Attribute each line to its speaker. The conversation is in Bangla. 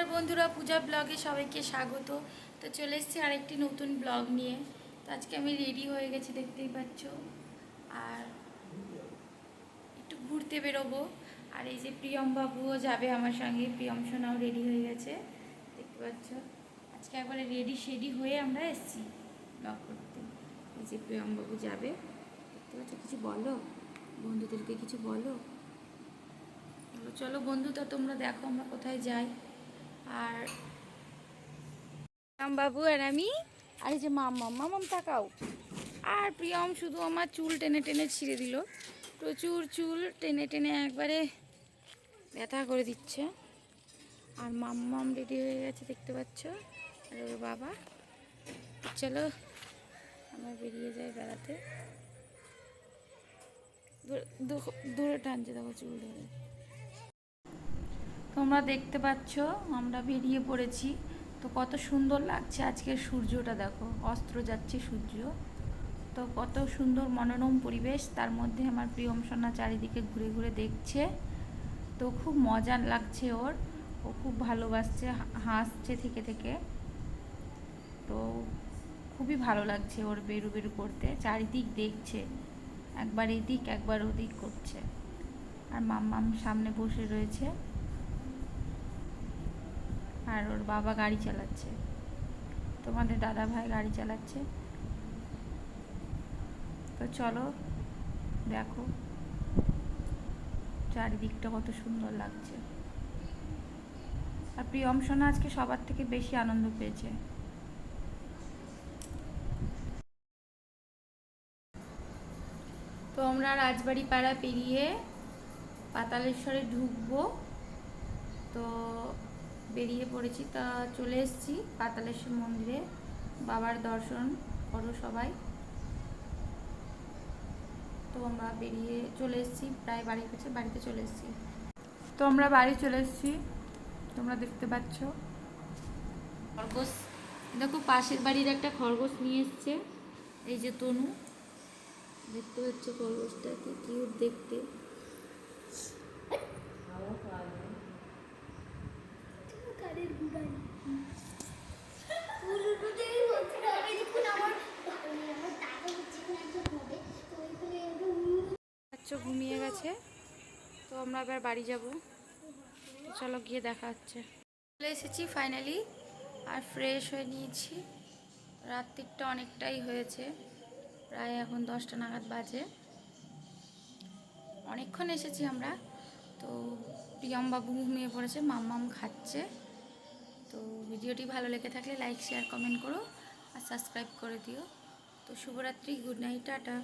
Speaker 1: নমস্কার বন্ধুরা, পূজা ব্লগে সবাইকে স্বাগত। তো চলে এসেছি আরেকটি নতুন ব্লগ নিয়ে। তো আজকে আমি রেডি হয়ে গেছি, দেখতেই পাচ্ছ। আর একটু ঘুরতে বেরোবো। আর এই যে প্রিয়ম বাবুও যাবে আমার সঙ্গে, প্রিয়ম সোনাও রেডি হয়ে গেছে, দেখতে পাচ্ছ। আজকে একবারে রেডি শেডি হয়ে আমরা এসেছি ব্লগ করতে। এই যে প্রিয়ম বাবু যাবে, দেখতে পাচ্ছ, কিছু বলো? বন্ধুদেরকে কিছু বলো? চলো বন্ধু তো তোমরা দেখো আমরা কোথায় যাই। আর বাবু আর আমি। আর এই যে মাম্মাম মামাম তাকাও আর প্রিয়ম শুধু আমার চুল টেনে টেনে ছিঁড়ে দিল। প্রচুর চুল টেনে টেনে একবারে ব্যথা করে দিচ্ছে। আর মাম্মাম রেডি হয়ে গেছে দেখতে পাচ্ছ? আর ওর বাবা। চলো আমরা বেরিয়ে যাই বেড়াতে। দূরে টানছে দেখো চুল ধরে। তোমরা দেখতে পাচ্ছ, আমরা বেরিয়ে পড়েছি। তো কত সুন্দর লাগছে আজকের সূর্যটা দেখো, অস্ত্র যাচ্ছে সূর্য। তো কত সুন্দর মনোরম পরিবেশ, তার মধ্যে আমার প্রিয়ম সোনা চারিদিকে ঘুরে ঘুরে দেখছে। তো খুব মজা লাগছে ওর, ও খুব ভালোবাসছে হাসছে থেকে থেকে। তো খুবই ভালো লাগছে ওর বেরু বেরু করতে, চারিদিক দেখছে। একবার এদিক, একবার ওদিক করছে। আর মাম্মাম সামনে বসে রয়েছে। আর ওর বাবা গাড়ি চালাচ্ছে। তোমাদের দাদা ভাই গাড়ি চালাচ্ছে। তো চলো, দেখো চারিদিকটা কত সুন্দর লাগছে। আর প্রিয়ম সোনা আজকে সবার থেকে বেশি আনন্দ পেয়েছে। তো আমরা রাজবাড়ি পাড়া পেরিয়ে পাতালেশ্বরে ঢুকবো। তো বেরিয়ে পড়েছি, তা চলে এসেছি পাতালেশ্বর মন্দিরে। বাবার দর্শন করো সবাই। তো আমরা বেরিয়ে চলে এসেছি, প্রায় বাড়ির কাছে, বাড়িতে চলে এসেছি। তো আমরা বাড়ি চলে এসেছি, তোমরা দেখতে পাচ্ছ। খরগোশ, দেখো পাশের বাড়ির একটা খরগোশ নিয়ে এসছে, এই যে তনু। দেখতে পাচ্ছ খরগোশটা কি কিউট দেখতে
Speaker 2: কানের গুড়াই উলুটুতেই হচ্ছে না আমি দেখুন আমার আমার দাদা হচ্ছে না একজন হবে তো ওইখানে একটা উলু
Speaker 1: বাচ্চা ঘুমিয়ে গেছে। তো আমরা এবার বাড়ি যাব। চলো গিয়ে দেখা হচ্ছে। চলে এসেছি ফাইনালি আর ফ্রেশ হয়ে নিয়েছি। রাত্রিটা অনেকটাই হয়েছে। প্রায় এখন দশটা নাগাদ বাজে। অনেকক্ষণ এসেছি আমরা। তো প্রিয়ম বাবু ঘুমিয়ে পড়েছে, মাম্মাম খাচ্ছে। তো ভিডিওটি ভালো লেগে থাকলে লাইক শেয়ার কমেন্ট করো। আর সাবস্ক্রাইব করে দিও। তো শুভরাত্রি গুড নাইট টাটা।